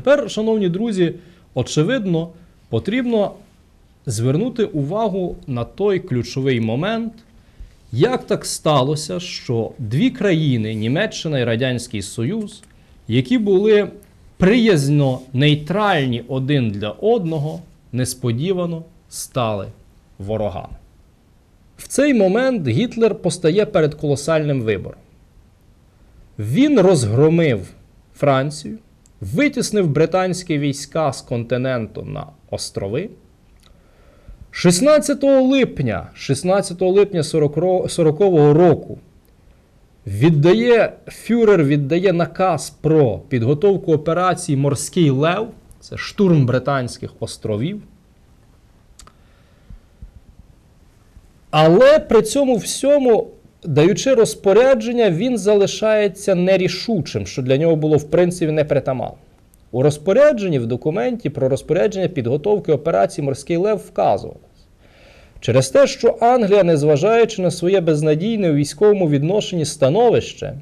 тепер, шановні друзі, очевидно, потрібно звернути увагу на той ключовий момент, як так сталося, що дві країни, Німеччина і Радянський Союз, які були приязно нейтральні один для одного, несподівано стали ворогами. В цей момент Гітлер постає перед колосальним вибором. Він розгромив Францію, витіснив британські війська з континенту на острови. 16 липня 16 липня 40-го року віддає фюрер віддає наказ про підготовку операції Морський Лев, це штурм Британських островів. Але при цьому всьому, даючи розпорядження, він залишається нерішучим, що для нього було в принципі непритаманно. У розпорядженні в документі про розпорядження підготовки операції Морський Лев вказувалось. Через те, що Англія, незважаючи на своє безнадійне у військовому відношенні становище,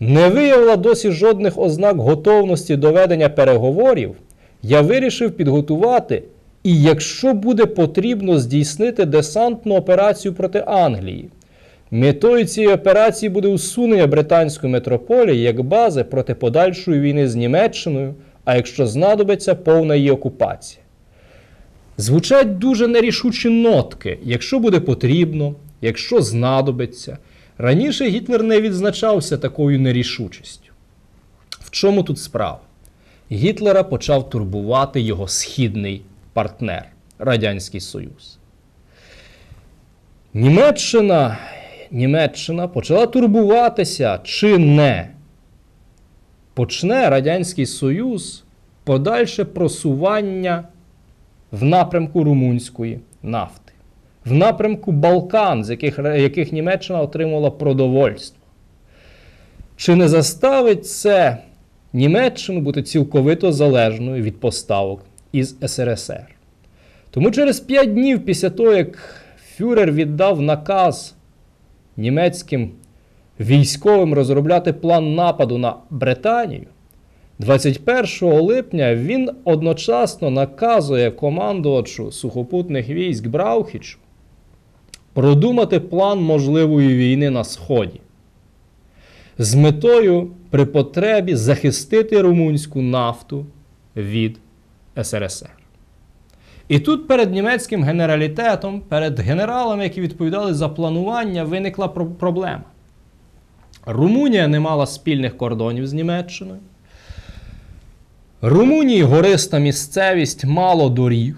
не виявила досі жодних ознак готовності до ведення переговорів, я вирішив підготувати і, якщо буде потрібно, здійснити десантну операцію проти Англії. Метою цієї операції буде усунення британської метрополії як бази проти подальшої війни з Німеччиною, а якщо знадобиться повна її окупація. Звучать дуже нерішучі нотки, якщо буде потрібно, якщо знадобиться. Раніше Гітлер не відзначався такою нерішучістю. В чому тут справа? Гітлера почав турбувати його східний партнер Радянський Союз. Німеччина Німеччина почала турбуватися, чи не почне Радянський Союз подальше просування в напрямку румунської нафти, в напрямку Балкан, з яких, яких Німеччина отримала продовольство. Чи не заставить це Німеччину бути цілковито залежною від поставок із СРСР? Тому через 5 днів після того, як Фюрер віддав наказ німецьким військовим розробляти план нападу на Британію, 21 липня він одночасно наказує командувачу сухопутних військ Браухічу продумати план можливої війни на Сході з метою при потребі захистити румунську нафту від СРСР. І тут перед німецьким генералітетом, перед генералами, які відповідали за планування, виникла проблема. Румунія не мала спільних кордонів з Німеччиною. Румунії гориста місцевість мало доріг.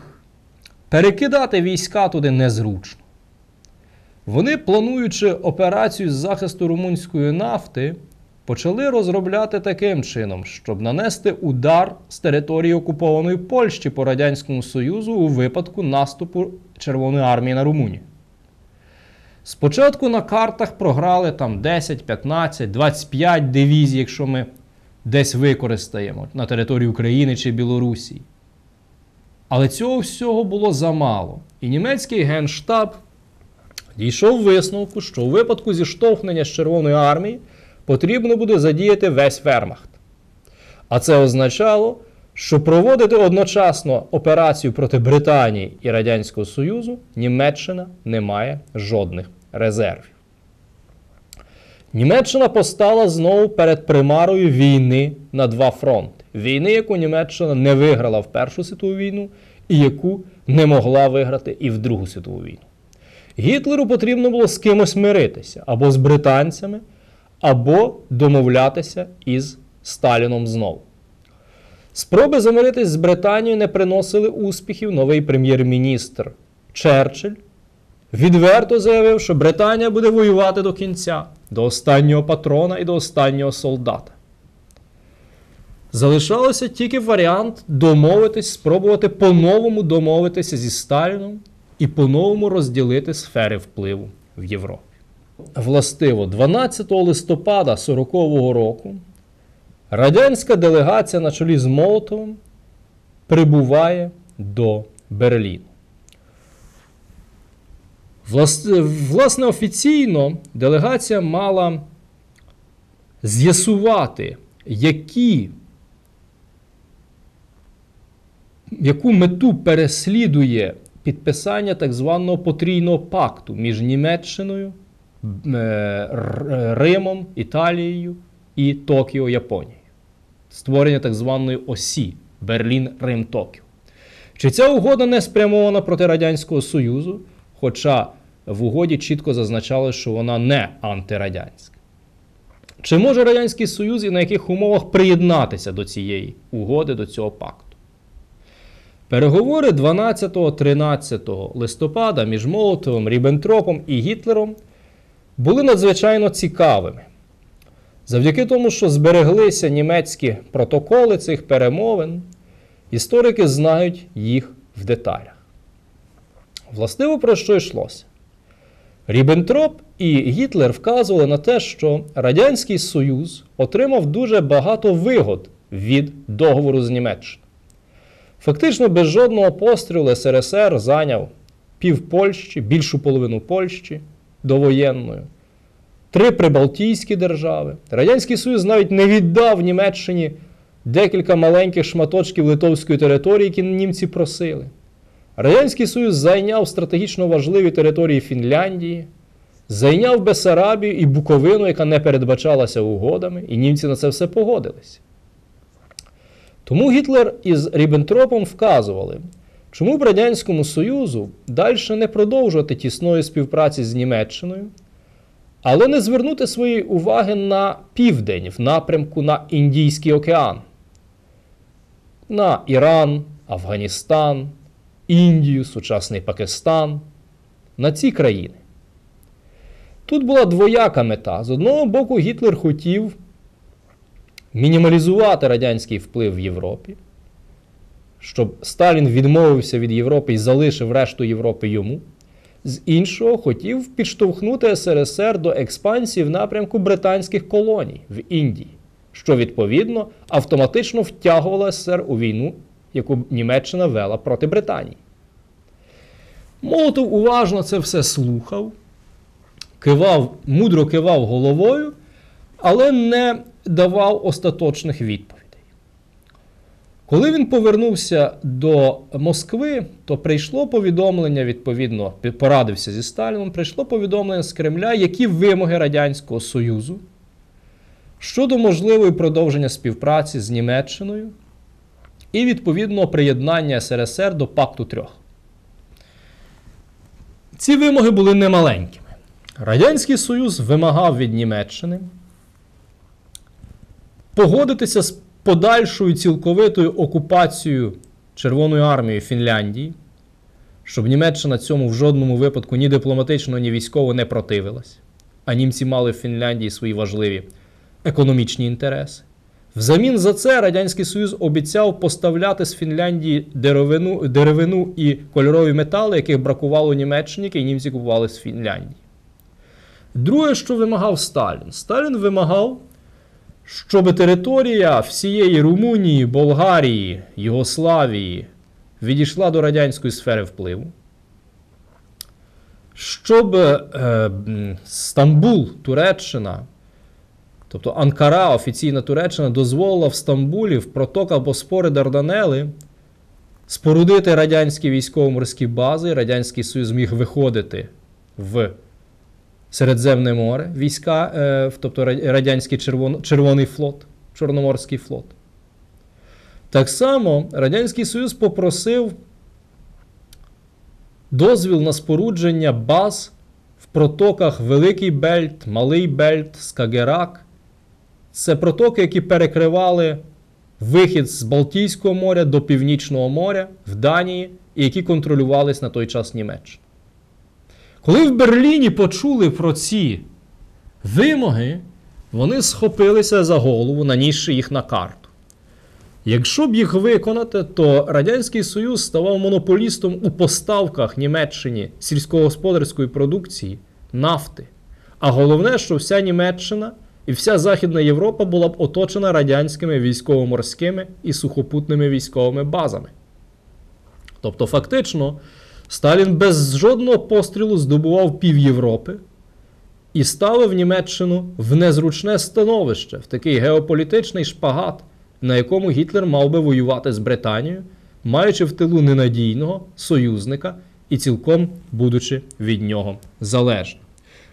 Перекидати війська туди незручно. Вони, плануючи операцію з захисту румунської нафти, почали розробляти таким чином, щоб нанести удар з території окупованої Польщі по Радянському Союзу у випадку наступу Червоної армії на Румунію. Спочатку на картах програли там 10, 15, 25 дивізій, якщо ми десь використаємо на території України чи Білорусі. Але цього всього було замало. І німецький генштаб дійшов висновку, що у випадку зіштовхнення з Червоної армії потрібно буде задіяти весь Вермахт. А це означало, що проводити одночасно операцію проти Британії і Радянського Союзу Німеччина не має жодних резервів. Німеччина постала знову перед примарою війни на два фронти. Війни, яку Німеччина не виграла в Першу світову війну, і яку не могла виграти і в Другу світову війну. Гітлеру потрібно було з кимось миритися або з британцями, або домовлятися із Сталіном знову. Спроби замиритись з Британією не приносили успіхів новий прем'єр-міністр Черчилль відверто заявив, що Британія буде воювати до кінця, до останнього патрона і до останнього солдата. Залишалося тільки варіант домовитись, спробувати по-новому домовитися зі Сталіном і по-новому розділити сфери впливу в Європі. Властиво, 12 листопада 40-го року радянська делегація на чолі з Молотовим прибуває до Берліну. Власне, офіційно делегація мала з'ясувати, які яку мету переслідує підписання так званого потрійного пакту між Німеччиною, Римом, Італією і Токіо, Японією. Створення так званої осі Берлін, Рим, Токіо. Чи ця угода не спрямована проти Радянського Союзу, хоча в угоді чітко зазначалось, що вона не антирадянська? Чи може Радянський Союз і на яких умовах приєднатися до цієї угоди, до цього пакту? Переговори 12-13 листопада між Молотовим, Ріббентропом і Гітлером були надзвичайно цікавими. Завдяки тому, що збереглися німецькі протоколи цих перемовин, історики знають їх в деталях. Властиво про що йшлося? Ріббентроп і Гітлер вказували на те, що Радянський Союз отримав дуже багато вигод від договору з Німеччиною. Фактично, без жодного пострілу СРСР зайняв пів Польщі, більшу половину Польщі довоєнною, три прибалтійські держави. Радянський Союз навіть не віддав Німеччині декілька маленьких шматочків литовської території, які німці просили. Радянський Союз зайняв стратегічно важливі території Фінляндії, зайняв Бесарабію і Буковину, яка не передбачалася угодами, і німці на це все погодилися. Тому Гітлер із Ріббентропом вказували, чому б Радянському Союзу далі не продовжувати тісної співпраці з Німеччиною, але не звернути своєї уваги на південь в напрямку на Індійський океан, на Іран, Афганістан, Індію, сучасний Пакистан, на ці країни. Тут була двояка мета. З одного боку, Гітлер хотів мінімалізувати радянський вплив в Європі, щоб Сталін відмовився від Європи і залишив решту Європи йому. З іншого, хотів підштовхнути СРСР до експансії в напрямку британських колоній в Індії, що відповідно автоматично втягувало СССР у війну, яку Німеччина вела проти Британії. Молотов уважно це все слухав, кивав, мудро кивав головою, але не давав остаточних відповідей. Коли він повернувся до Москви, то прийшло повідомлення, відповідно, порадився зі Сталіном, прийшло повідомлення з Кремля, які вимоги Радянського Союзу щодо можливої продовження співпраці з Німеччиною і відповідно приєднання СРСР до Пакту Трьох. Ці вимоги були немаленькими. Радянський Союз вимагав від Німеччини погодитися з подальшою цілковитою окупацією Червоною армією Фінляндії, щоб Німеччина цьому в жодному випадку ні дипломатично, ні військово не противилась, а німці мали в Фінляндії свої важливі економічні інтереси. Взамін за це Радянський Союз обіцяв поставляти з Фінляндії деревину, деревину і кольорові метали, яких бракувало Німеччині, які німці купували з Фінляндії. Друге, що вимагав Сталін, Сталін вимагав, щоб територія всієї Румунії, Болгарії, Югославії відійшла до радянської сфери впливу, щоб е, Стамбул, Туреччина, тобто Анкара, офіційна Туреччина, дозволила в Стамбулі в протоках Боспори Дарданели спорудити радянські військово-морські бази, Радянський Союз міг виходити в Середземне море, війська, е, тобто Радянський Червон, Червоний флот, Чорноморський флот. Так само Радянський Союз попросив дозвіл на спорудження баз в протоках Великий Бельт, Малий Бельт, Скагерак. Це протоки, які перекривали вихід з Балтійського моря до Північного моря в Данії, і які контролювались на той час Німеччиною. Коли в Берліні почули про ці вимоги, вони схопилися за голову, нанісши їх на карту. Якщо б їх виконати, то Радянський Союз ставав монополістом у поставках Німеччині сільськогосподарської продукції, нафти. А головне, що вся Німеччина і вся Західна Європа була б оточена радянськими військово-морськими і сухопутними військовими базами. Тобто, фактично, Сталін без жодного пострілу здобував пів Європи і ставив Німеччину в незручне становище, в такий геополітичний шпагат, на якому Гітлер мав би воювати з Британією, маючи в тилу ненадійного союзника і цілком будучи від нього залежним.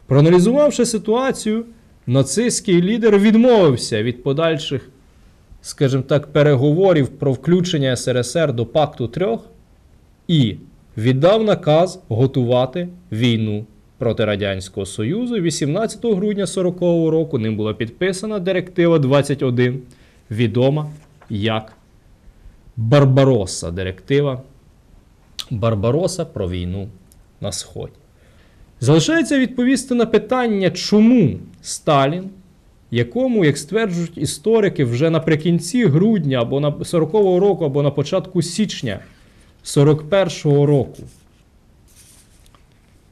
Проаналізувавши ситуацію, нацистський лідер відмовився від подальших, скажімо так, переговорів про включення СРСР до Пакту трьох і віддав наказ готувати війну проти Радянського Союзу. 18 грудня 40-го року ним була підписана Директива 21, відома як Барбароса. Директива Барбароса про війну на Сході. Залишається відповісти на питання, чому Сталін, якому, як стверджують історики, вже наприкінці грудня або на 40-го року, або на початку січня 41-го року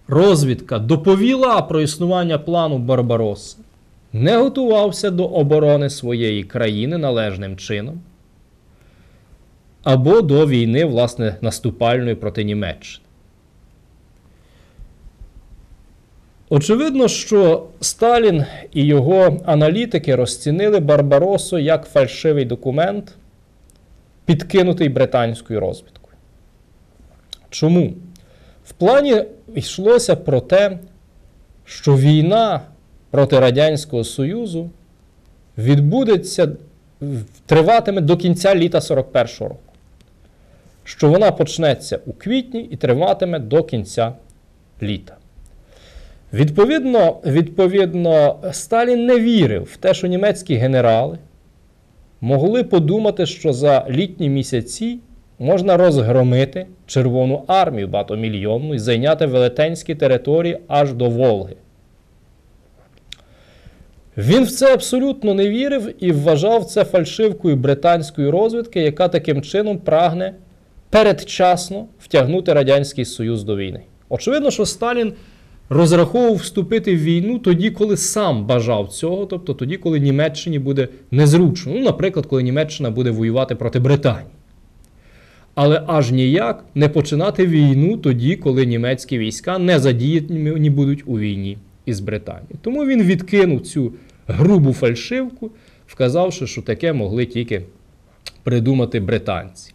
розвідка доповіла про існування плану Барбаросса, не готувався до оборони своєї країни належним чином, або до війни, власне, наступальної проти Німеччини. Очевидно, що Сталін і його аналітики розцінили Барбаросу як фальшивий документ, підкинутий британською розвідкою. Чому? В плані йшлося про те, що війна проти Радянського Союзу відбудеться, триватиме до кінця літа 41-го року. Що вона почнеться у квітні і триватиме до кінця літа. Відповідно, відповідно, Сталін не вірив в те, що німецькі генерали могли подумати, що за літні місяці можна розгромити Червону армію багатомільйонну і зайняти велетенські території аж до Волги. Він в це абсолютно не вірив і вважав це фальшивкою британської розвідки, яка таким чином прагне передчасно втягнути Радянський Союз до війни. Очевидно, що Сталін розраховував вступити в війну тоді, коли сам бажав цього, тобто тоді, коли Німеччині буде незручно. Ну, наприклад, коли Німеччина буде воювати проти Британії. Але аж ніяк не починати війну тоді, коли німецькі війська не задіяні будуть у війні із Британією. Тому він відкинув цю грубу фальшивку, вказавши, що таке могли тільки придумати британці.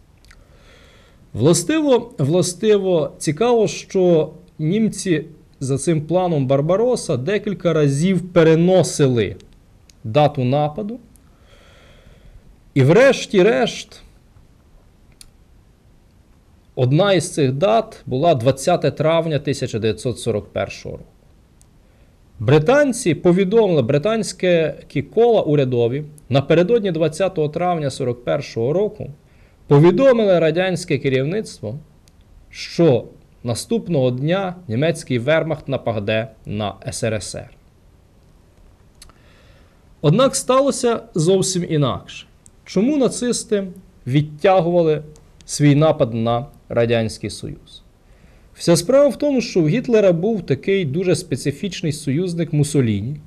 Властиво, властиво цікаво, що німці за цим планом Барбароса декілька разів переносили дату нападу. І врешті-решт, одна із цих дат була 20 травня 1941 року. Британці повідомили британське кола урядові напередодні 20 травня 1941 року повідомили радянське керівництво, що наступного дня німецький вермахт нападе на СРСР. Однак сталося зовсім інакше. Чому нацисти відтягували свій напад на Радянський Союз? Вся справа в тому, що в Гітлера був такий дуже специфічний союзник Мусоліні,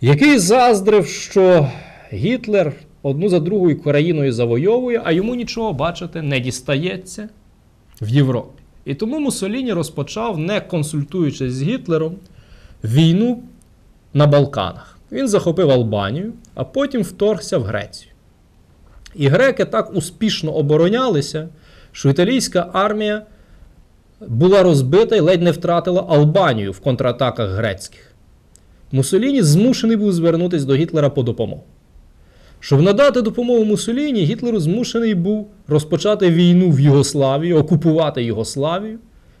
який заздрив, що Гітлер одну за другою країною завойовує, а йому нічого, бачите, не дістається в Європі. І тому Муссоліні розпочав, не консультуючись з Гітлером, війну на Балканах. Він захопив Албанію, а потім вторгся в Грецію. І греки так успішно оборонялися, що італійська армія була розбита і ледь не втратила Албанію в контратаках грецьких. Муссоліні змушений був звернутися до Гітлера по допомогу. Щоб надати допомогу Муссоліні, Гітлеру змушений був розпочати війну в Югославії, окупувати Югославію,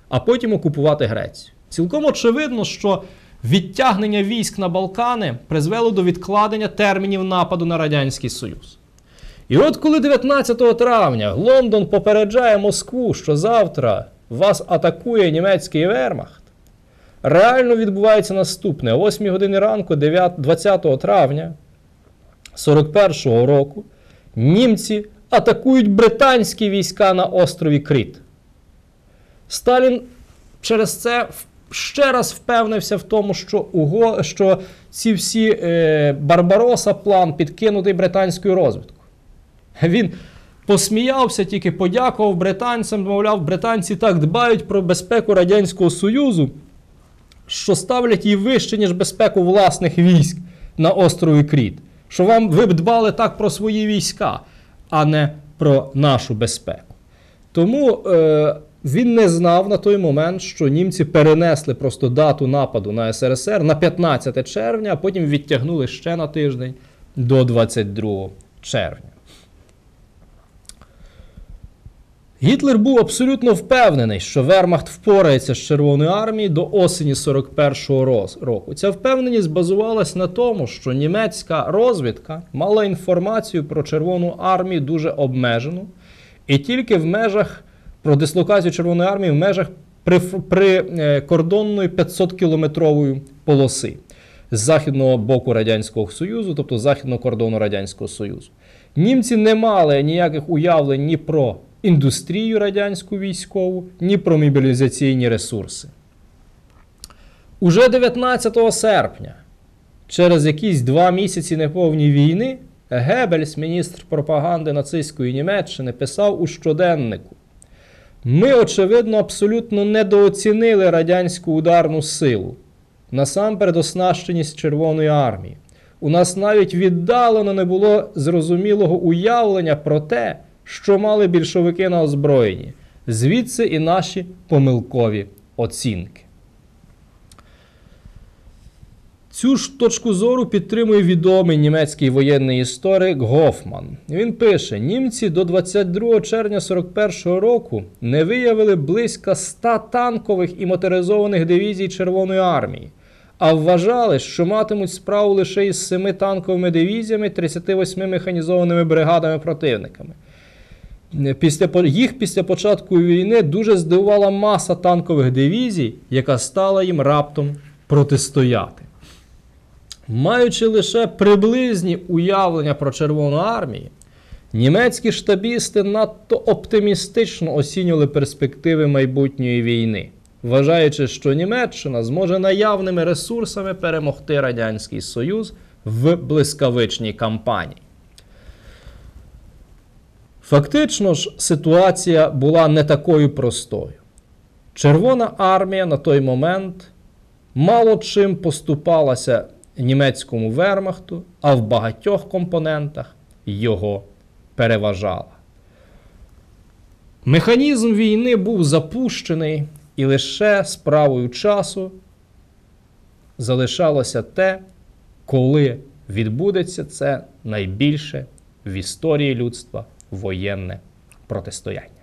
а потім окупувати Грецію. Цілком очевидно, що відтягнення військ на Балкани призвело до відкладення термінів нападу на Радянський Союз. І от коли 19 травня Лондон попереджає Москву, що завтра вас атакує німецький вермахт, реально відбувається наступне: о 8 години ранку, 20 травня. 41-го року німці атакують британські війська на острові Кріт. Сталін через це ще раз впевнився в тому, що уго, що ці всі е, Барбароса план підкинутий британською розвідкою. Він посміявся, тільки подякував британцям, мовляв, британці так дбають про безпеку Радянського Союзу, що ставлять її вище, ніж безпеку власних військ на острові Кріт що вам ви б дбали так про свої війська, а не про нашу безпеку. Тому е, він не знав на той момент, що німці перенесли просто дату нападу на СРСР на 15 червня, а потім відтягнули ще на тиждень до 22 червня. Гітлер був абсолютно впевнений, що Вермахт впорається з Червоною армією до осені 41-го року. Ця впевненість базувалась на тому, що німецька розвідка мала інформацію про Червону армію дуже обмежену, і тільки в межах про дислокацію Червоної армії в межах при, при е, кордонної 500-кілометрової полоси з західного боку Радянського Союзу, тобто західного кордону Радянського Союзу. Німці не мали ніяких уявлень ні про індустрію радянську військову, ні про мобілізаційні ресурси. Уже 19 серпня, через якісь два місяці неповні війни, Геббельс, міністр пропаганди нацистської Німеччини, писав у щоденнику. Ми, очевидно, абсолютно недооцінили радянську ударну силу, насамперед оснащеність Червоної армії. У нас навіть віддалено не було зрозумілого уявлення про те, що мали більшовики на озброєнні. Звідси і наші помилкові оцінки. Цю ж точку зору підтримує відомий німецький воєнний історик Гофман. Він пише: німці до 22 червня 41 року не виявили близько 100 танкових і моторизованих дивізій Червоної армії, а вважали, що матимуть справу лише із 7 танковими дивізіями, 38 механізованими бригадами противниками. Після, їх після початку війни дуже здивувала маса танкових дивізій, яка стала їм раптом протистояти. Маючи лише приблизні уявлення про Червону армію, німецькі штабісти надто оптимістично оцінювали перспективи майбутньої війни, вважаючи, що Німеччина зможе наявними ресурсами перемогти Радянський Союз в блискавичній кампанії. Фактично ж, ситуація була не такою простою. Червона армія на той момент мало чим поступалася німецькому вермахту, а в багатьох компонентах його переважала. Механізм війни був запущений, і лише справою часу залишалося те, коли відбудеться це найбільше в історії людства воєнне протистояння.